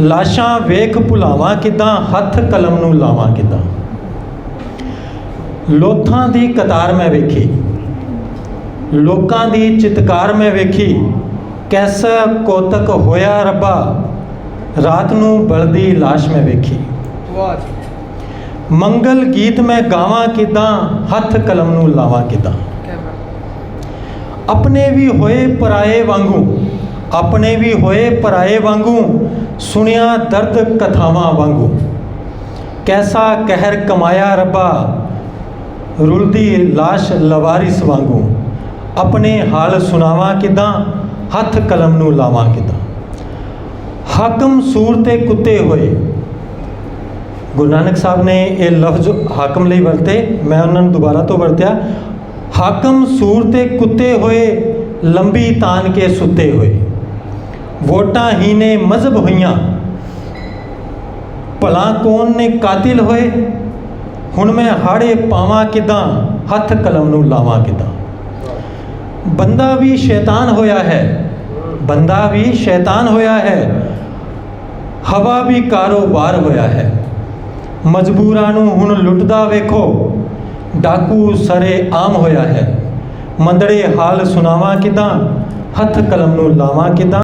ਲਾਸ਼ਾਂ ਵੇਖ ਭੁਲਾਵਾਂ ਕਿਦਾਂ ਹੱਥ ਕਲਮ ਨੂੰ ਲਾਵਾਂ ਕਿਦਾਂ। ਲੋਥਾਂ ਦੀ ਕਤਾਰ ਮੈਂ ਵੇਖੀ ਲੋਕਾਂ ਦੀ ਚਿਤਕਾਰ ਮੈਂ ਵੇਖੀ ਕੈਸਾ ਕੋਤਕ ਹੋਇਆ ਰੱਬਾ ਰਾਤ ਨੂੰ ਬਲਦੀ ਲਾਸ਼ ਮੈਂ ਵੇਖੀ। ਵਾਹ ਮੰਗਲ ਗੀਤ ਮੈਂ ਗਾਵਾਂ ਕਿਦਾਂ ਹੱਥ ਕਲਮ ਨੂੰ ਲਾਵਾਂ ਕਿਦਾਂ। ਆਪਣੇ ਵੀ ਹੋਏ ਪਰਾਏ ਵਾਂਗੂ ਆਪਣੇ ਵੀ ਹੋਏ ਪਰਾਏ ਵਾਂਗੂ, ਸੁਣਿਆ ਦਰਦ ਕਥਾਵਾਂ ਵਾਂਗੂ। ਕੈਸਾ ਕਹਿਰ ਕਮਾਇਆ ਰੱਬਾ, ਰੁਲਦੀ ਲਾਸ਼ ਲਵਾਰਿਸ ਵਾਂਗੂ। ਆਪਣੇ ਹਾਲ ਸੁਣਾਵਾਂ ਕਿਦਾਂ, ਹੱਥ ਕਲਮ ਨੂੰ ਲਾਵਾਂ ਕਿਦਾਂ। ਹਾਕਮ ਸੂਰ ਤੇ ਕੁੱਤੇ ਹੋਏ। ਗੁਰੂ ਨਾਨਕ ਸਾਹਿਬ ਨੇ ਇਹ ਲਫ਼ਜ਼ ਹਾਕਮ ਲਈ ਵਰਤੇ, ਮੈਂ ਉਹਨਾਂ ਨੂੰ ਦੁਬਾਰਾ ਤੋਂ ਵਰਤਿਆ। ਹਾਕਮ ਸੂਰ ਤੇ ਕੁੱਤੇ ਹੋਏ, ਲੰਬੀ ਤਾਨ ਕੇ ਸੁੱਤੇ ਹੋਏ। ਵੋਟਾਂ ਹੀ ਨੇ ਮਜ਼ਹਬ ਹੋਈਆਂ। ਭਲਾ ਕੌਣ ਨੇ ਕਾਤਿਲ ਹੋਏ? ਹੁਣ ਮੈਂ ਹਾੜੇ ਪਾਵਾਂ ਕਿਦਾਂ? ਹੱਥ ਕਲਮ ਨੂੰ ਲਾਵਾਂ ਕਿਦਾਂ? ਬੰਦਾ ਵੀ ਸ਼ੈਤਾਨ ਹੋਇਆ ਹੈ। ਬੰਦਾ ਵੀ ਸ਼ੈਤਾਨ ਹੋਇਆ ਹੈ। ਹਵਾ ਵੀ ਕਾਰੋਬਾਰ ਹੋਇਆ ਹੈ। ਮਜਬੂਰਾਂ ਨੂੰ ਹੁਣ ਲੁੱਟਦਾ ਵੇਖੋ। ਡਾਕੂ ਸਰੇ ਆਮ ਹੋਇਆ ਹੈ। ਮੰਦੜੇ ਹਾਲ ਸੁਣਾਵਾਂ ਕਿਦਾਂ? ਹੱਥ ਕਲਮ ਨੂੰ ਲਾਵਾਂ ਕਿਦਾਂ?